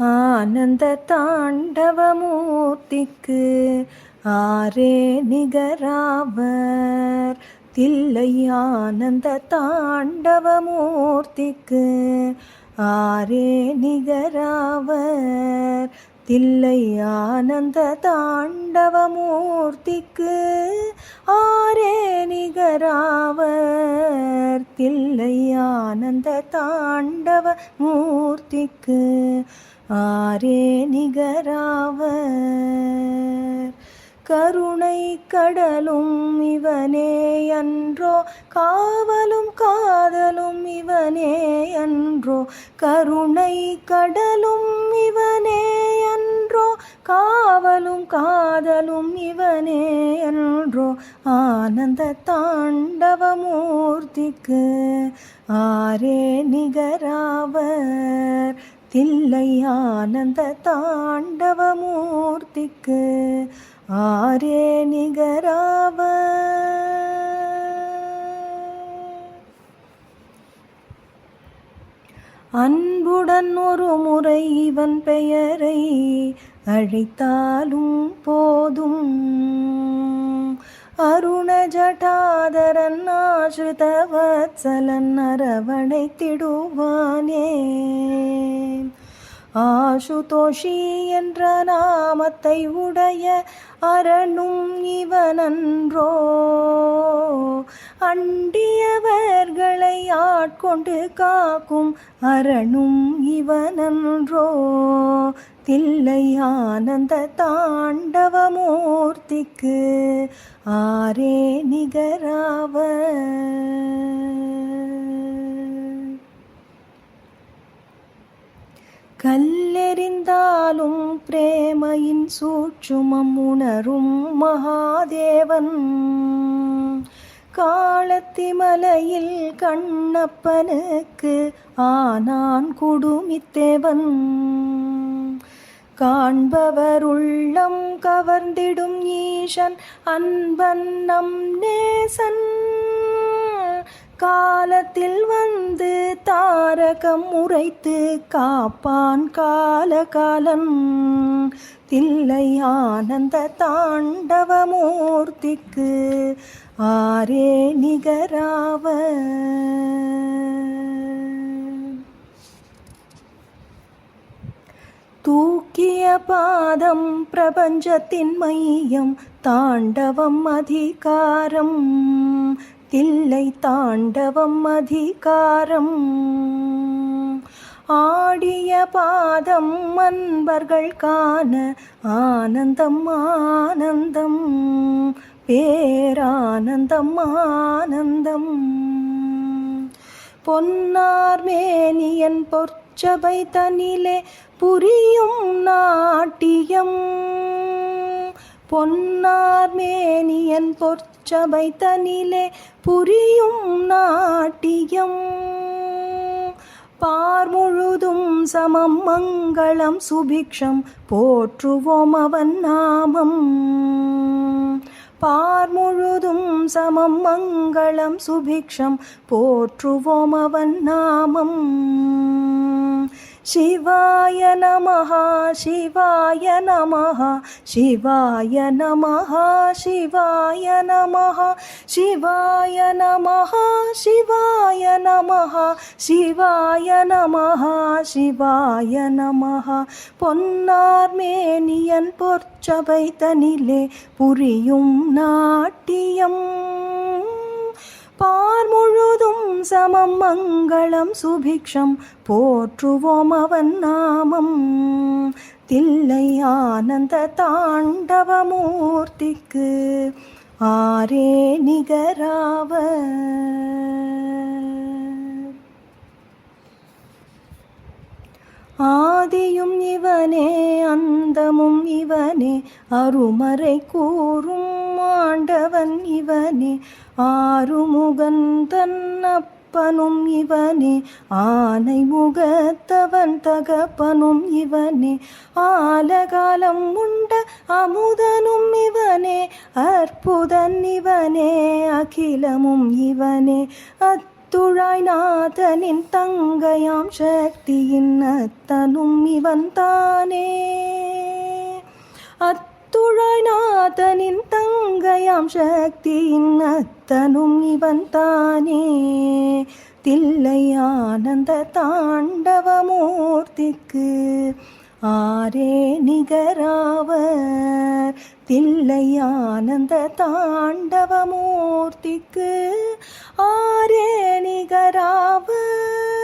ஆனந்த தாண்டவமூர்த்திக்கு ஆரே நிகராவர். தில்லை ஆனந்த தாண்டவமூர்த்திக்கு ஆரே நிகராவர். தில்லை ஆனந்த தாண்டவமூர்த்திக்கு ஆரே நிகராவர். பிள்ளை ஆனந்த தாண்டவ மூர்த்திக்கு ஆரே நிகராவர். கருணை கடலும் இவனே அன்றோ காவலும் காதலும் இவனே அன்றோ கருணை கடலும் இவனே அன்றோ காவலும் காதலும் இவனே அன்றோ ஆனந்த தாண்டவமூர்த்திக்கு ஆரே நிகராவர். தில்லை ஆனந்த தாண்டவமூர்த்திக்கு ஆரே நிகராவர். அன்புடன் ஒரு முறை இவன் பெயரை அழைத்தாலும் போதும். அருணஜடாதரன்னாசிரிதவத்சலன் அரவணைத்திடுவானே. ஆசுதோஷி என்ற நாமத்தை உடைய அரணும் இவனன்றோ. அண்டியவர்களை ஆட்கொண்டு காக்கும் அரணும் இவனன்றோ. தில்லை ஆனந்த தாண்டவமூர்த்திக்கு ஆரே நிகராவர் கல்லெறிந்தாலும் பிரேமையின் சூட்சுமம் உணரும் மகாதேவன். காலத்திமலையில் கண்ணப்பனுக்கு ஆனான் குடுமித்தேவன். காண்பவர் உள்ளம் கவர்ந்திடும் ஈசன் அன்பன் நம் நேசன். காலத்தில் வந்து தாரகம் உரைத்து காப்பான் காலகாலன் தில்லை ஆனந்த தாண்டவமூர்த்திக்கு ஆரே நிகராவ. தூக்கிய பாதம் பிரபஞ்சத்தின் மையம் தாண்டவம் அதிகாரம். தில்லை தாண்டவம் அதிகாரம். ஆடிய பாதம் அன்பர்கள் காண ஆனந்தம் ஆனந்தம். பேரானந்தம் ஆனந்தம். பொன்னார் மேனியன் பொற்சபை தனிலே புரியும் நாட்டியம். பொன்னார் மேனியன் பொற்சபை தனிலே புரியும் நாட்டியம். பார் முழுதும் சமம் மங்களம் சுபிக்ஷம் போற்றுவோம் அவன் நாமம். பார் முழுதும் சமம் மங்களம் சுபிக்ஷம் போற்றுவோம் அவன் நாமம். சிவாய நமஹ சிவாய நமஹ சிவாய நமஹ சிவாய நமஹ சிவாய நமஹ சிவாய நமஹ சிவாய நமஹ சிவாய நமஹ. பொன்னார் மேனியன் பொற்சபை தனிலே புரியும் நாட்டியம். பார் முழுதும் சமம் மங்களம் சுபிக்ஷம் போற்றுவோம் அவன் நாமம். தில்லை ஆனந்த தாண்டவமூர்த்திக்கு ஆரே நிகராவ. ஆதியும் இவனே அந்தமும் இவனே அருமறை கூறும் ஆண்டவன் இவனே ஆறுமுகன் தன்னப்பனும் இவனே ஆனை முகத்தவன் தகப்பனும் இவனே ஆலகாலம் உண்ட அமுதனும் இவனே அற்புதன் இவனே அகிலமும் இவனே அத் அத்துழாய் நாதனின் தங்கையாம் சக்தியின் அத்தனும் இவன் தானே. அத்துழாய் நாதனின் தங்கையாம் சக்தியின் அத்தனும் இவன் தானே. தில்லை ஆனந்த தாண்டவமூர்த்திக்கு ஆரே நிகராவர். தில்லை ஆனந்த தாண்டவமூர்த்திக்கு ஆரே நிகராவர்.